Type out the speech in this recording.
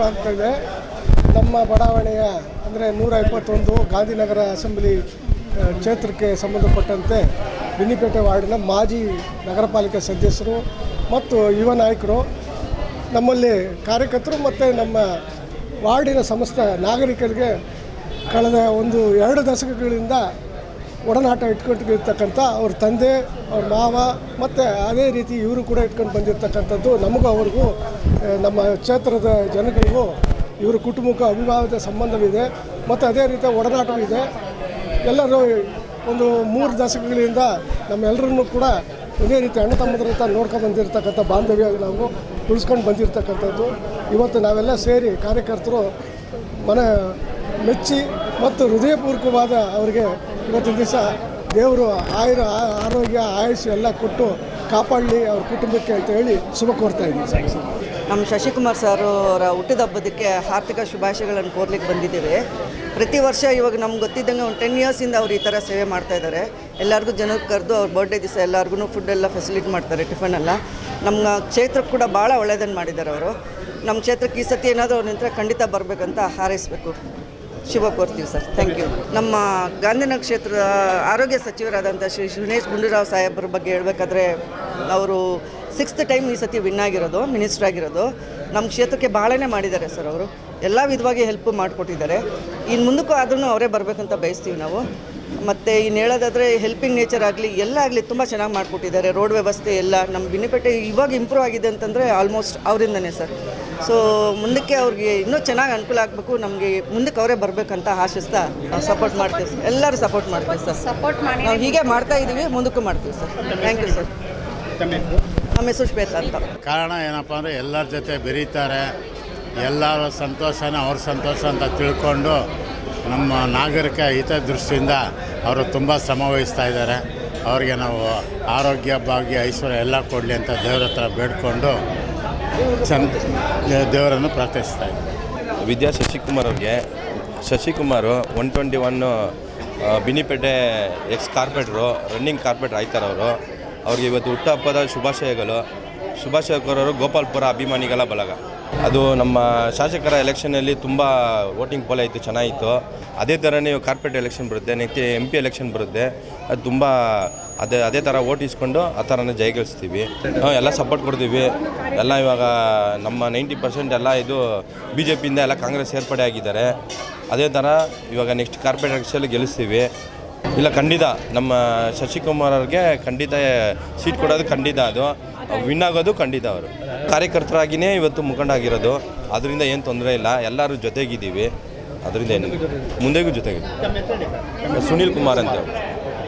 ಭಾರಿ ಇದೆ. ನಮ್ಮ ಬಡಾವಣೆಯ, ಅಂದರೆ ನೂರ ಇಪ್ಪತ್ತೊಂದು ಗಾಂಧಿನಗರ ಅಸೆಂಬ್ಲಿ ಕ್ಷೇತ್ರಕ್ಕೆ ಸಂಬಂಧಪಟ್ಟಂತೆ ಬಿನ್ನಿಪೇಟೆ ವಾರ್ಡಿನ ಮಾಜಿ ನಗರ ಪಾಲಿಕೆ ಸದಸ್ಯರು ಮತ್ತು ಯುವ ನಾಯಕರು, ನಮ್ಮಲ್ಲಿ ಕಾರ್ಯಕರ್ತರು ಮತ್ತು ನಮ್ಮ ವಾರ್ಡಿನ ಸಮಸ್ತ ನಾಗರಿಕರಿಗೆ ಕಳೆದ ಒಂದು ಎರಡು ದಶಕಗಳಿಂದ ಒಡನಾಟ ಇಟ್ಕೊಂಡಿರ್ತಕ್ಕಂಥ ಅವ್ರ ತಂದೆ, ಅವ್ರ ಮಾವ, ಮತ್ತು ಅದೇ ರೀತಿ ಇವರು ಕೂಡ ಇಟ್ಕೊಂಡು ಬಂದಿರತಕ್ಕಂಥದ್ದು ನಮಗೂ ಅವ್ರಿಗೂ ನಮ್ಮ ಕ್ಷೇತ್ರದ ಜನಗಳಿಗೂ ಇವರು ಕುಟುಂಬಕ್ಕೂ ಅವಿಭಾವದ ಸಂಬಂಧವಿದೆ, ಮತ್ತು ಅದೇ ರೀತಿ ಒಡನಾಟವೂ ಇದೆ. ಎಲ್ಲರೂ ಒಂದು ಮೂರು ದಶಕಗಳಿಂದ ನಮ್ಮೆಲ್ಲರನ್ನೂ ಕೂಡ ಇದೇ ರೀತಿ ಅಣ್ಣ ತಮ್ಮದ್ರ ಹತ್ರ ನೋಡ್ಕೊಂಡು ಬಂದಿರತಕ್ಕಂಥ ಬಾಂಧವ್ಯ ನಾವು ಉಳಿಸ್ಕೊಂಡು ಬಂದಿರತಕ್ಕಂಥದ್ದು. ಇವತ್ತು ನಾವೆಲ್ಲ ಸೇರಿ ಕಾರ್ಯಕರ್ತರು ಮನ ಮೆಚ್ಚಿ ಮತ್ತು ಹೃದಯಪೂರ್ವಕವಾದ ಅವರಿಗೆ ಇವತ್ತಿನ ದಿವಸ ದೇವರು ಆಯುರ ಆರೋಗ್ಯ, ಆಯುಷ್ ಎಲ್ಲ ಕೊಟ್ಟು ಕಾಪಾಡಲಿ ಅವ್ರ ಕುಟುಂಬಕ್ಕೆ ಅಂತ ಹೇಳಿ ಶುಭ ಕೋರ್ತಾ ಇದ್ದೀನಿ ಸರ್ ನಮ್ಮ ಶಶಿಕುಮಾರ್ ಸರ್ ಅವರ ಹುಟ್ಟಿದಬ್ಬದಕ್ಕೆ ಆರ್ಥಿಕ ಶುಭಾಶಯಗಳನ್ನು ಕೋರ್ಲಿಕ್ಕೆ ಬಂದಿದ್ದೇವೆ. ಪ್ರತಿ ವರ್ಷ ಇವಾಗ ನಮ್ಗೆ ಗೊತ್ತಿದ್ದಂಗೆ ಒಂದು ಟೆನ್ ಇಯರ್ಸಿಂದ ಅವ್ರು ಈ ಥರ ಸೇವೆ ಮಾಡ್ತಾ ಇದ್ದಾರೆ. ಎಲ್ಲರಿಗೂ ಜನಕ್ಕೆ ಕರೆದು ಅವ್ರ ಬರ್ಡೇ ದಿವಸ ಎಲ್ಲರಿಗೂ ಫುಡ್ ಎಲ್ಲ ಫೆಸಿಲಿಟಿ ಮಾಡ್ತಾರೆ ಟಿಫನ್ ಎಲ್ಲ. ನಮ್ಮ ಕ್ಷೇತ್ರಕ್ಕೆ ಕೂಡ ಭಾಳ ಒಳ್ಳೆಯದನ್ನು ಮಾಡಿದ್ದಾರೆ ಅವರು. ನಮ್ಮ ಕ್ಷೇತ್ರಕ್ಕೆ ಈ ಸತಿ ಏನಾದರೂ ಅವ್ರ ನಿಂತರೆ ಖಂಡಿತ ಬರಬೇಕಂತ ಹಾರೈಸಬೇಕು. ಶುಭ ಕೋರ್ತೀವಿ ಸರ್. ಥ್ಯಾಂಕ್ ಯು ನಮ್ಮ ಗಾಂಧಿನಗರ ಕ್ಷೇತ್ರದ ಆರೋಗ್ಯ ಸಚಿವರಾದಂಥ ಶ್ರೀ ಶಿವನೇಶ್ ಗುಂಡೂರಾವ್ ಸಾಹೇಬ್ರ ಬಗ್ಗೆ ಹೇಳಬೇಕಾದ್ರೆ ಅವರು ಸಿಕ್ಸ್ತ್ ಟೈಮ್ ಈ ಸತಿ ವಿನ್ ಆಗಿರೋದು ಮಿನಿಸ್ಟರ್ ಆಗಿರೋದು. ನಮ್ಮ ಕ್ಷೇತ್ರಕ್ಕೆ ಭಾಳನೇ ಮಾಡಿದ್ದಾರೆ ಸರ್ ಅವರು. ಎಲ್ಲ ವಿಧವಾಗಿ ಹೆಲ್ಪ್ ಮಾಡಿಕೊಟ್ಟಿದ್ದಾರೆ. ಇನ್ನು ಮುಂದಕ್ಕೂ ಆದ್ರೂ ಅವರೇ ಬರಬೇಕಂತ ಬಯಸ್ತೀವಿ ನಾವು. ಮತ್ತು ಇನ್ನು ಹೇಳೋದಾದರೆ ಹೆಲ್ಪಿಂಗ್ ನೇಚರ್ ಆಗಲಿ ಎಲ್ಲ ಆಗಲಿ ತುಂಬ ಚೆನ್ನಾಗಿ ಮಾಡಿಕೊಟ್ಟಿದ್ದಾರೆ. ರೋಡ್ ವ್ಯವಸ್ಥೆ ಎಲ್ಲ ನಮ್ಮ ಬಿನ್ನಿಪೇಟೆ ಇವಾಗ ಇಂಪ್ರೂವ್ ಆಗಿದೆ ಅಂತಂದರೆ ಆಲ್ಮೋಸ್ಟ್ ಅವರಿಂದನೇ ಸರ್. ಸೊ ಮುಂದಕ್ಕೆ ಅವ್ರಿಗೆ ಇನ್ನೂ ಚೆನ್ನಾಗಿ ಅನುಕೂಲ ಆಗಬೇಕು ನಮಗೆ ಮುಂದಕ್ಕೆ ಅವರೇ ಬರಬೇಕಂತ ಆಶಿಸ್ತಾ ನಾವು ಸಪೋರ್ಟ್ ಮಾಡ್ತೀವಿ ಸರ್. ಎಲ್ಲರೂ ಸಪೋರ್ಟ್ ಮಾಡ್ತೀವಿ ಸರ್. ಸಪೋರ್ಟ್ ಮಾಡಿ. ನಾವು ಹೀಗೆ ಮಾಡ್ತಾ ಇದ್ದೀವಿ ಮುಂದಕ್ಕೂ ಮಾಡ್ತೀವಿ ಸರ್. ಥ್ಯಾಂಕ್ ಯು ಸರ್ ನಮ್ಮ ಹೆಸರು ಶ್ವೇತಾ ಅಂತ. ಕಾರಣ ಏನಪ್ಪ ಅಂದರೆ ಎಲ್ಲರ ಜೊತೆ ಬೆರೀತಾರೆ ಎಲ್ಲರ ಸಂತೋಷನ ಅವ್ರ ಸಂತೋಷ ಅಂತ ತಿಳ್ಕೊಂಡು ನಮ್ಮ ನಾಗರಿಕ ಹಿತದೃಷ್ಟಿಯಿಂದ ಅವರು ತುಂಬ ಶ್ರಮ ವಹಿಸ್ತಾ ಇದ್ದಾರೆ. ಅವರಿಗೆ ನಾವು ಆರೋಗ್ಯ ಭಾಗ್ಯ, ಐಶ್ವರ್ಯ ಎಲ್ಲ ಕೊಡಲಿ ಅಂತ ದೇವರ ಹತ್ರ ಬೇಡ್ಕೊಂಡು ಚಂದ ದೇವರನ್ನು ಪ್ರಾರ್ಥಿಸ್ತಾ ಇದ್ದೀವಿ ವಿದ್ಯಾ ಶಶಿಕುಮಾರ್ ಅವ್ರಿಗೆ. Shashikumar one twenty one Binnypete ex corporator running corporator ಆಯ್ತಾರೆ ಅವರು ಅವ್ರಿಗೆ ಇವತ್ತು ಹುಟ್ಟುಹಬ್ಬದ ಶುಭಾಶಯಗಳು. ಕೋರೋರು ಗೋಪಾಲ್ಪುರ ಅಭಿಮಾನಿಗಳ ಬಳಗ. ಅದು ನಮ್ಮ ಶಾಸಕರ ಎಲೆಕ್ಷನಲ್ಲಿ ತುಂಬ ವೋಟಿಂಗ್ ಪೋಲ್ ಆಯಿತು, ಚೆನ್ನಾಗಿತ್ತು. ಅದೇ ಥರನೇ ಕಾರ್ಪೊರೇಟ್ ಎಲೆಕ್ಷನ್ ಬರುತ್ತೆ ನೆಕ್ಸ್ಟ್ ಎಂ ಪಿ ಎಲೆಕ್ಷನ್ ಬರುತ್ತೆ. ಅದು ತುಂಬ ಅದೇ ಅದೇ ಥರ ಓಟ್ ಇಸ್ಕೊಂಡು ಆ ಥರನೇ ಜಯಗಳಿಸ್ತೀವಿ ಎಲ್ಲ ಸಪೋರ್ಟ್ ಕೊಡ್ತೀವಿ. ಎಲ್ಲ ಇವಾಗ ನಮ್ಮ ನೈಂಟಿ ಪರ್ಸೆಂಟ್ ಎಲ್ಲ ಇದು ಬಿ ಜೆ ಪಿಯಿಂದ ಎಲ್ಲ ಕಾಂಗ್ರೆಸ್ ಸೇರ್ಪಡೆ ಆಗಿದ್ದಾರೆ. ಅದೇ ಥರ ಇವಾಗ ನೆಕ್ಸ್ಟ್ ಕಾರ್ಪೊರೇಟ್ ಎಲೆಕ್ಷನಲ್ಲಿ ಗೆಲ್ಲಿಸ್ತೀವಿ. ಇಲ್ಲ, ಖಂಡಿತ ನಮ್ಮ ಶಶಿಕುಮಾರ್ ಅವ್ರಿಗೆ ಖಂಡಿತ ಸೀಟ್ ಕೊಡೋದು ಖಂಡಿತ ಅದು. ವಿನ್ ಆಗೋದು ಖಂಡಿತ ಅವರು. ಕಾರ್ಯಕರ್ತರಾಗಿಯೇ ಇವತ್ತು ಮುಖಂಡ ಆಗಿರೋದು. ಅದರಿಂದ ಏನು ತೊಂದರೆ ಇಲ್ಲ. ಎಲ್ಲರೂ ಜೊತೆಗಿದ್ದೀವಿ. ಅದರಿಂದ ಏನು ಮುಂದೆಗೂ ಜೊತೆಗಿದ್ದೀವಿ ಸುನೀಲ್ ಕುಮಾರ್ ಅಂತ.